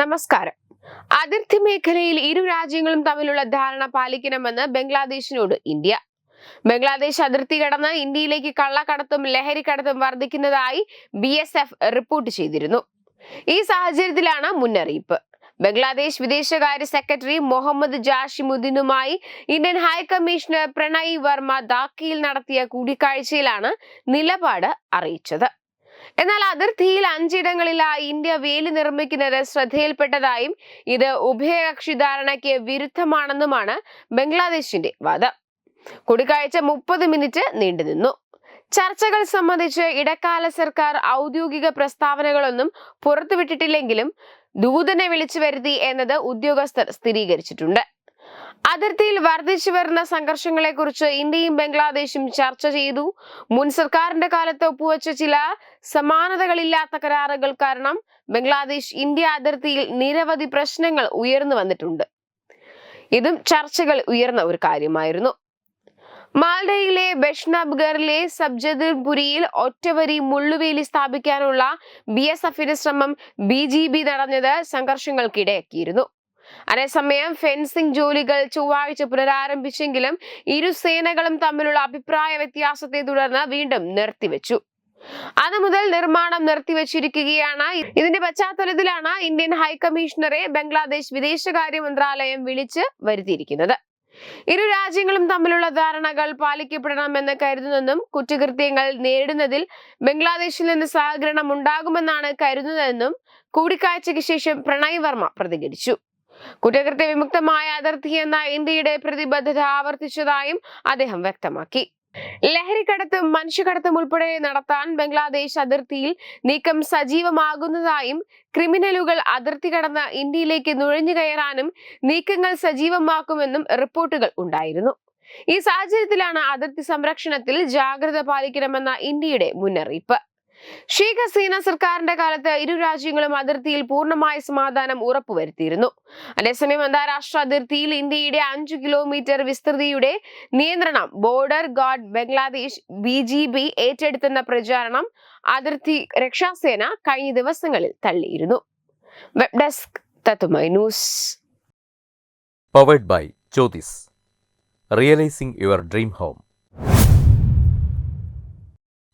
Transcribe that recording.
നമസ്കാരം. അതിർത്തി മേഖലയിൽ ഇരു രാജ്യങ്ങളും തമ്മിലുള്ള ധാരണ പാലിക്കണമെന്ന് ബംഗ്ലാദേശിനോട് ഇന്ത്യ. ബംഗ്ലാദേശ് അതിർത്തി കടന്ന് ഇന്ത്യയിലേക്ക് കള്ളക്കടത്തും ലഹരി കടത്തും വർദ്ധിക്കുന്നതായി ബി എസ് എഫ് റിപ്പോർട്ട് ചെയ്തിരുന്നു. ഈ സാഹചര്യത്തിലാണ് മുന്നറിയിപ്പ്. ബംഗ്ലാദേശ് വിദേശകാര്യ secretary Muhammad ജാഷിമുദ്ദീനുമായി Indian high commissioner Pranay Varma ധാക്കയിൽ നടത്തിയ കൂടിക്കാഴ്ചയിലാണ് നിലപാട് അറിയിച്ചത്. എന്നാൽ അതിർത്തിയിൽ അഞ്ചിടങ്ങളിലായി ഇന്ത്യ വേലി നിർമ്മിക്കുന്നത് ശ്രദ്ധയിൽപ്പെട്ടതായും ഇത് ഉഭയകക്ഷി ധാരണയ്ക്ക് വിരുദ്ധമാണെന്നുമാണ് ബംഗ്ലാദേശിന്റെ വാദം. കൂടിക്കാഴ്ച മുപ്പത് മിനിറ്റ് നീണ്ടുനിന്നു. ചർച്ചകൾ സംബന്ധിച്ച് ഇടക്കാല സർക്കാർ ഔദ്യോഗിക പ്രസ്താവനകളൊന്നും പുറത്തുവിട്ടിട്ടില്ലെങ്കിലും ദൂതനെ വിളിച്ചു വരുത്തി എന്നത് ഉദ്യോഗസ്ഥർ സ്ഥിരീകരിച്ചിട്ടുണ്ട്. അതിർത്തിയിൽ വർദ്ധിച്ചു വരുന്ന സംഘർഷങ്ങളെക്കുറിച്ച് ഇന്ത്യയും ബംഗ്ലാദേശും ചർച്ച ചെയ്തു. മുൻ സർക്കാരിന്റെ കാലത്ത് ഒപ്പുവെച്ച ചില സമാനതകളില്ലാത്ത കരാറുകൾ കാരണം ബംഗ്ലാദേശ് ഇന്ത്യ അതിർത്തിയിൽ നിരവധി പ്രശ്നങ്ങൾ ഉയർന്നു വന്നിട്ടുണ്ട്. ഇതും ചർച്ചകൾ ഉയർന്ന ഒരു കാര്യമായിരുന്നു. മാൽഡയിലെ ബഷ്നാബ്ഗറിലെ സബ്ജദ്പുരിയിൽ ഒറ്റവരി മുള്ളുവേലി സ്ഥാപിക്കാനുള്ള ബി എസ് എഫിന്റെ ശ്രമം ബി ജി ബി നടന്നത് സംഘർഷങ്ങൾക്കിടയാക്കിയിരുന്നു. അതേസമയം ഫെൻസിംഗ് ജോലികൾ ചൊവ്വാഴ്ച പുനരാരംഭിച്ചെങ്കിലും ഇരു സേനകളും തമ്മിലുള്ള അഭിപ്രായ വ്യത്യാസത്തെ തുടർന്ന് വീണ്ടും നിർത്തിവെച്ചു. അത് മുതൽ നിർമ്മാണം നിർത്തിവെച്ചിരിക്കുകയാണ്. ഇതിന്റെ പശ്ചാത്തലത്തിലാണ് ഇന്ത്യൻ ഹൈക്കമ്മീഷണറെ ബംഗ്ലാദേശ് വിദേശകാര്യ മന്ത്രാലയം വിളിച്ച് വരുത്തിയിരിക്കുന്നത്. ഇരു രാജ്യങ്ങളും തമ്മിലുള്ള ധാരണകൾ പാലിക്കപ്പെടണമെന്ന് കരുതുന്നെന്നും കുറ്റകൃത്യങ്ങൾ നേരിടുന്നതിൽ ബംഗ്ലാദേശിൽ നിന്ന് സഹകരണം ഉണ്ടാകുമെന്നാണ് കരുതുന്നതെന്നും കൂടിക്കാഴ്ചയ്ക്ക് ശേഷം പ്രണയ് വർമ്മ പ്രതികരിച്ചു. കുറ്റകൃത്യ വിമുക്തമായ അതിർത്തി എന്ന ഇന്ത്യയുടെ പ്രതിബദ്ധത ആവർത്തിച്ചതായും അദ്ദേഹം വ്യക്തമാക്കി. ലഹരിക്കടത്തും മനുഷ്യക്കടത്തും ഉൾപ്പെടെ നടത്താൻ ബംഗ്ലാദേശ് അതിർത്തിയിൽ നീക്കം സജീവമാകുന്നതായും ക്രിമിനലുകൾ അതിർത്തി കടന്ന് ഇന്ത്യയിലേക്ക് നുഴഞ്ഞു കയറാനും നീക്കങ്ങൾ സജീവമാക്കുമെന്നും റിപ്പോർട്ടുകൾ ഉണ്ടായിരുന്നു. ഈ സാഹചര്യത്തിലാണ് അതിർത്തി സംരക്ഷണത്തിൽ ജാഗ്രത പാലിക്കണമെന്ന ഇന്ത്യയുടെ മുന്നറിയിപ്പ്. ഷെയ്ഖ് ഹസീന സർക്കാരിന്റെ കാലത്ത് ഇരു രാജ്യങ്ങളും അതിർത്തിയിൽ പൂർണമായ സമാധാനം ഉറപ്പുവരുത്തിയിരുന്നു. അതേസമയം അന്താരാഷ്ട്ര അതിർത്തിയിൽ ഇന്ത്യയുടെ അഞ്ചു കിലോമീറ്റർ വിസ്തൃതിയുടെ നിയന്ത്രണം border guard Bangladesh B G B ഏറ്റെടുത്തെന്ന പ്രചാരണം അതിർത്തി രക്ഷാസേന കഴിഞ്ഞ ദിവസങ്ങളിൽ തള്ളിയിരുന്നു. Web desk news. Powered by Jyothis realising your dream home